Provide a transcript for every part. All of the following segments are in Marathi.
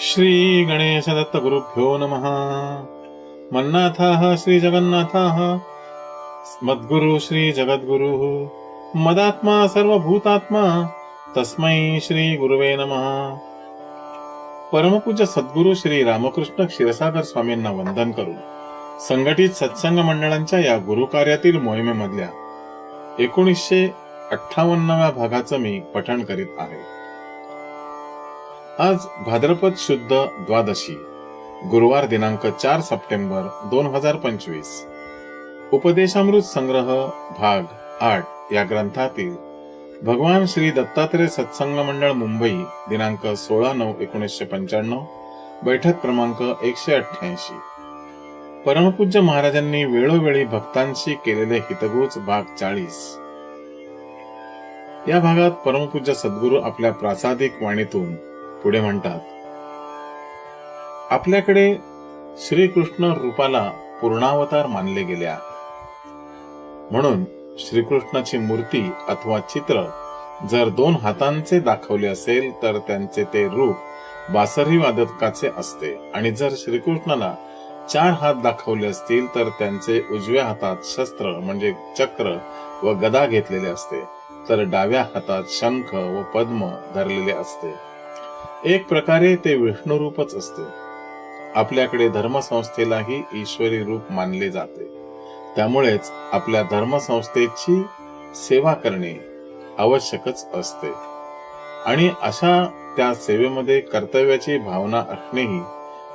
श्री गणेश दत्त गुरुभ्यो नमः। मन्नाथाः श्री जगन्नाथाः। मद्गुरु श्री जगद्गुरु। मदात्मा सर्वभूतात्मा। तस्मै श्री गुरुवे नमः। परमपूज्य सद्गुरु श्री रामकृष्ण क्षीरसागर स्वामींना वंदन करून संघटित सत्संग मंडळांच्या या गुरुकार्यातील मोहिमेमधल्या एकोणीसशे अठ्ठावन्नव्या भागाचं मी पठण करीत आहे. आज भाद्रपद शुद्ध द्वादशी गुरुवार दिनांक चार सप्टेंबर दोन हजार पंचवीस. उपदेशामृत संग्रह भाग आठ या ग्रंथातील भगवान श्री दत्तात्रय सत्संग मंडळ मुंबई दिनांक सोळा नऊ एकोणीसशे पंच्याण्णव बैठक क्रमांक एकशे अठ्ठ्याऐंशी. परमपूज्य महाराजांनी वेळोवेळी भक्तांशी केलेले हितगुज भाग चाळीस. या भागात परमपूज्य सद्गुरू आपल्या प्रासादिक वाणीतून पुढे म्हणतात आपल्याकडे श्रीकृष्ण रूपाला पूर्णावतार मानले गेले आहे म्हणून श्रीकृष्णाची मूर्ती अथवा चित्र जर दोन हातांचे दाखवले असेल तर त्यांचे ते रूप बासरी वादकाचे असते. आणि जर श्रीकृष्णाला चार हात दाखवले असतील तर त्यांचे उजव्या हातात शस्त्र म्हणजे चक्र व गदा घेतलेले असते. तर डाव्या हातात शंख व पद्म धरलेले असते. एक प्रकारे ते विष्णुरूपच असते. आपल्याकडे धर्मसंस्थेलाही ईश्वरी रूप मानले जाते. त्यामुळेच आपल्या धर्मसंस्थेची सेवा करणे आवश्यकच असते. आणि अशा त्या सेवेमध्ये कर्तव्याची भावना असणेही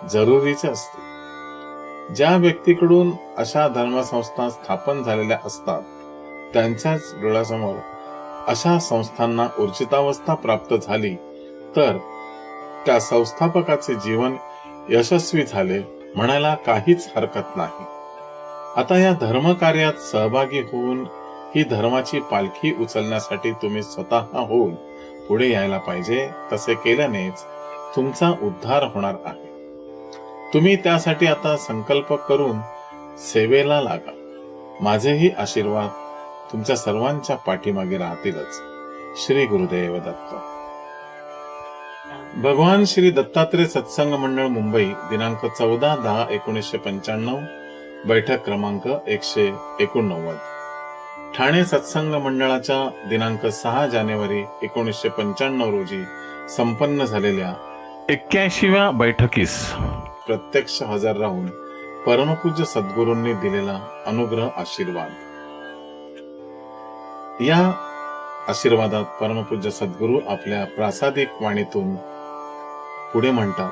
जरुरीचे असते. ज्या व्यक्तीकडून अशा धर्मसंस्था स्थापन झालेल्या असतात त्यांच्याच डोळ्यासमोर अशा संस्थांना ऊर्जितावस्था प्राप्त झाली तर त्या संस्थापकाचे जीवन यशस्वी झाले म्हणायला काहीच हरकत नाही. आता या धर्मकार्यात सहभागी होऊन ही धर्माची पालखी उचलण्यासाठी तुम्ही स्वतः होऊन पुढे यायला पाहिजे तसे केल्यानेच तुमचा उद्धार होणार आहे. तुम्ही त्यासाठी आता संकल्प करून सेवेला लागा. माझेही आशीर्वाद तुमच्या सर्वांच्या पाठीमागे राहतीलच. श्री गुरुदेव दत्त. भगवान श्री दत्तात्रय सत्संग मंडळ मुंबई दिनांक चौदा दहा एकोणीसशे पंच्याण्णव बैठक क्रमांक एकशे एकोणनव्वद. ठाणे सत्संग मंडळाच्या दिनांक सहा जानेवारी एकोणीसशे पंच्याण्णव रोजी संपन्न झालेल्या एक्क्याऐंशीव्या बैठकीस प्रत्यक्ष हजर राहून परमपूज्य सद्गुरूंनी दिलेला अनुग्रह आशीर्वाद. या आशीर्वादात परमपूज्य सद्गुरू आपल्या प्रासादिक वाणीतून पुढे म्हणतात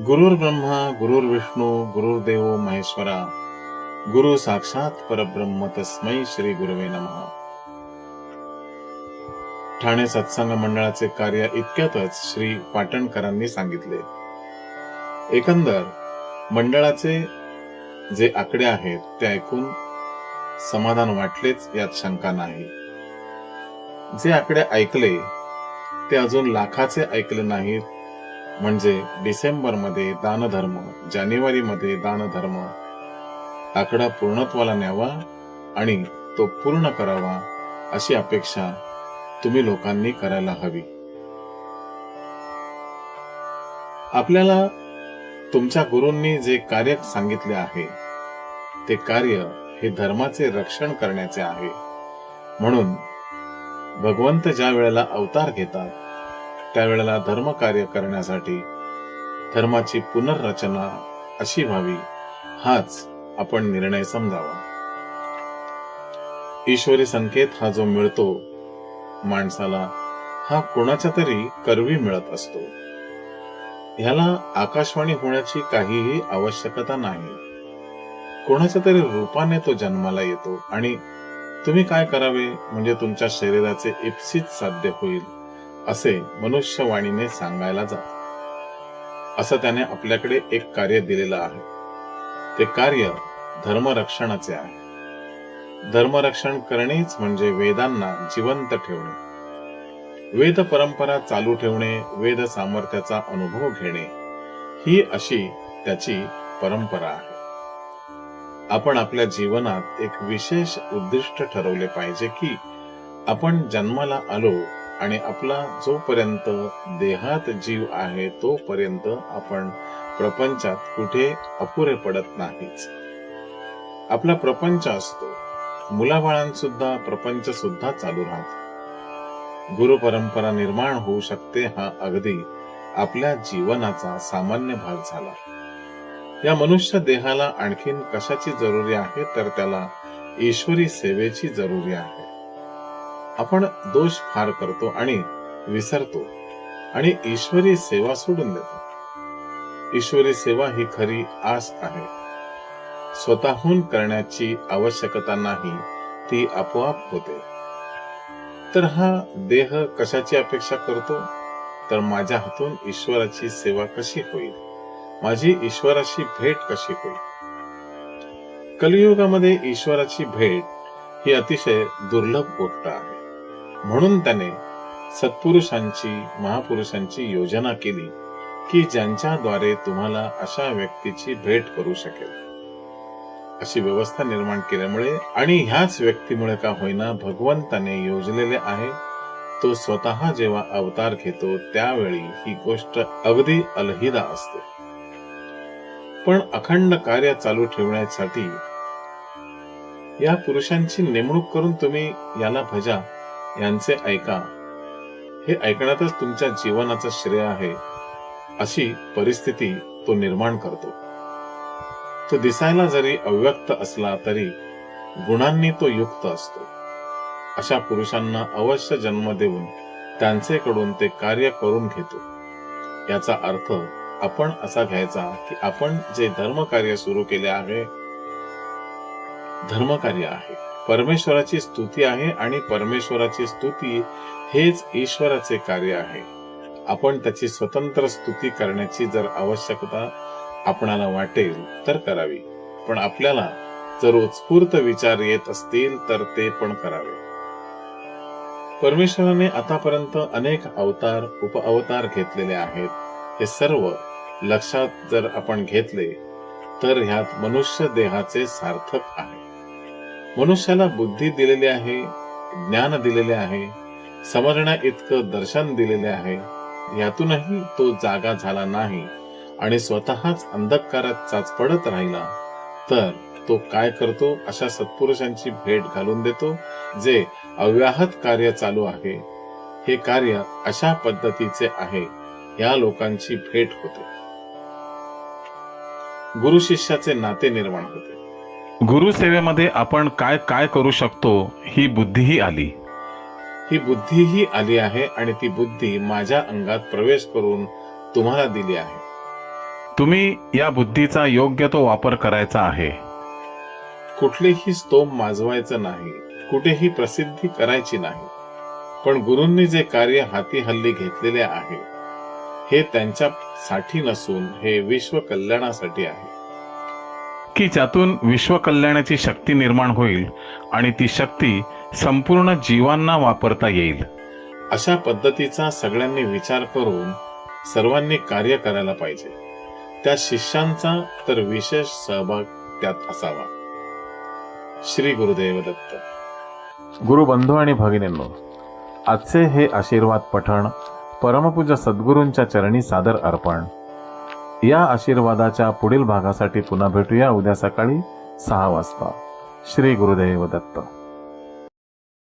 गुरुर ब्रह्मा गुरुर विष्णू गुरुर्देव महेश्वरा गुरु साक्षात परब्रह्म तस्मै श्री गुरुवे नमः. ठाणे सत्संग मंडळाचे कार्य इतक्यातच श्री पाटणकरांनी सांगितले. एकंदर मंडळाचे जे आकडे आहेत ते ऐकून समाधान वाटलेच यात शंका नाही. जे आकडे ऐकले ते अजून लाखाचे ऐकले नाहीत. म्हणजे डिसेंबरमध्ये दानधर्म जानेवारी मध्ये दानधर्म. आकडा पूर्णत्वाला न्यावा आणि तो पूर्ण करावा अशी अपेक्षा तुम्ही लोकांनी करायला हवी. आपल्याला तुमच्या गुरूंनी जे कार्य सांगितले आहे ते कार्य हे धर्माचे रक्षण करण्याचे आहे. म्हणून भगवंत ज्या वेळेला अवतार घेतात त्यावेळेला धर्म कार्य करण्यासाठी धर्माची पुनर्रचना अशी व्हावी हाच आपण निर्णय समजावा. ईश्वरी संकेत हा जो मिळतो माणसाला हा कोणाच्या तरी करवी मिळत असतो. ह्याला आकाशवाणी होण्याची काहीही आवश्यकता नाही. कोणाच्या तरी रूपाने तो जन्माला येतो आणि तुम्ही काय करावे? म्हणजे तुमच्या शरीराचे इप्सित साध्य होईल असे मनुष्यवाणीने सांगायला जात असं त्याने आपल्याकडे एक कार्य दिलेलं आहे. ते कार्य धर्मरक्षणाचे आहे. धर्मरक्षण करणेच म्हणजे वेदांना जिवंत ठेवणे. वेद परंपरा चालू ठेवणे वेद सामर्थ्याचा अनुभव घेणे ही अशी त्याची परंपरा आहे. आपण आपल्या जीवनात एक विशेष उद्दिष्ट ठरवले पाहिजे की आपण जन्माला आलो आणि आपला जोपर्यंत देहात जीव आहे तोपर्यंत आपण प्रपंचात कुठे अपुरे पडत नाहीच. आपला प्रपंच असतो. मुलाबाळांसुद्धा प्रपंच सुद्धा चालू राहतो. गुरु परंपरा निर्माण होऊ शकते हा अगदी आपल्या जीवनाचा सामान्य भाग झाला. या मनुष्य देहाला आणखीन कशाची जरुरी आहे तर त्याला ईश्वरी सेवेची जरुरी आहे. आपण दोष फार करतो आणि विसरतो आणि ईश्वरी सेवा सोडून देतो. ईश्वरी सेवा ही खरी आस आहे. स्वतःहून करण्याची आवश्यकता नाही ती आपोआप होते. तर हा देह कशाची अपेक्षा करतो? तर माझ्या हातून ईश्वराची सेवा कशी होईल? माझी ईश्वराशी भेट कशी होईल? कलियुगामध्ये ईश्वराची भेट ही अतिशय दुर्लभ गोष्ट आहे. म्हणून त्याने सत्पुरुषांची महापुरुषांची योजना केली की ज्यांच्याद्वारे तुम्हाला अशा व्यक्तीची भेट करू शकेल. अशी व्यवस्था निर्माण केल्यामुळे आणि ह्याच व्यक्तीमुळे का होईना भगवंताने योजलेले आहे तो स्वतः जेव्हा अवतार घेतो त्यावेळी ही गोष्ट अगदी अलहिदा असते. पण अखंड कार्य चालू ठेवण्यासाठी या पुरुषांची नेमणूक करून तुम्ही याला भजा यांचे ऐका. हे ऐकण्यातच तुमच्या जीवनाचं श्रेय आहे अशी परिस्थिती तो निर्माण करतो. तो दिसायला जरी अव्यक्त असला तरी गुणांनी तो युक्त असतो. अशा पुरुषांना अवश्य जन्म देऊन त्यांचेकडून ते कार्य करून घेतो. याचा अर्थ आपण असा घ्यायचा की आपण जे धर्मकार्य सुरू केले आहे धर्मकार्य आहे. परमेश्वराची स्तुती आहे आणि परमेश्वराची स्तुती हेच ईश्वराचे कार्य आहे. आपण त्याची स्वतंत्र स्तुती करण्याची जर आवश्यकता आपणाला वाटेल तर करावी. पण आपल्याला जर उत्स्फूर्त विचार येत असतील तर ते पण करावे. परमेश्वराने आतापर्यंत अनेक अवतार उप अवतार घेतलेले आहेत. हे सर्व लक्षात जर आपण घेतले तर ह्यात मनुष्य देहाचे सार्थक आहे. मनुष्याला बुद्धी दिलेली आहे ज्ञान दिलेले आहे समजण्या इतकं दर्शन दिलेले आहे यातूनही तो जागा झाला नाही आणि स्वतःच अंधकारात चाचपडत राहिला तर तो काय करतो? अशा सत्पुरुषांची भेट घालून देतो जे अव्याहत कार्य चालू आहे. हे कार्य अशा पद्धतीचे आहे या लोकांची भेट होते. गुरु शिष्याचे नाते निर्माण होते. गुरुसेवेमध्ये आपण काय काय करू शकतो ही बुद्धीही आली. ही बुद्धीही आली आहे आणि ती बुद्धी माझ्या अंगात प्रवेश करून तुम्हाला दिली आहे. तुम्ही या बुद्धीचा योग्य तो वापर करायचा आहे. कुठलेही स्तोम माजवायचं नाही कुठेही प्रसिद्धी करायची नाही. पण गुरूंनी जे कार्य हाती हल्ली घेतलेले आहे हे त्यांच्यासाठी नसून हे विश्व कल्याणासाठी आहे. की ज्यातून विश्व कल्याणाची शक्ती निर्माण होईल आणि ती शक्ती संपूर्ण जीवांना वापरता येईल. अशा पद्धतीचा सगळ्यांनी विचार करून सर्वांनी कार्य करायला पाहिजे. त्या शिष्यांचा तर विशेष सहभाग त्यात असावा. श्री गुरुदेव दत्त. गुरुबंधू आणि भगिनींनो आजचे हे आशीर्वाद पठण परमपूज्य सद्गुरूंच्या चरणी सादर अर्पण. या आशीर्वादाच्या पुढील भागासाठी पुन्हा भेटूया उद्या सकाळी सहा वाजता. श्री गुरुदेव दत्त.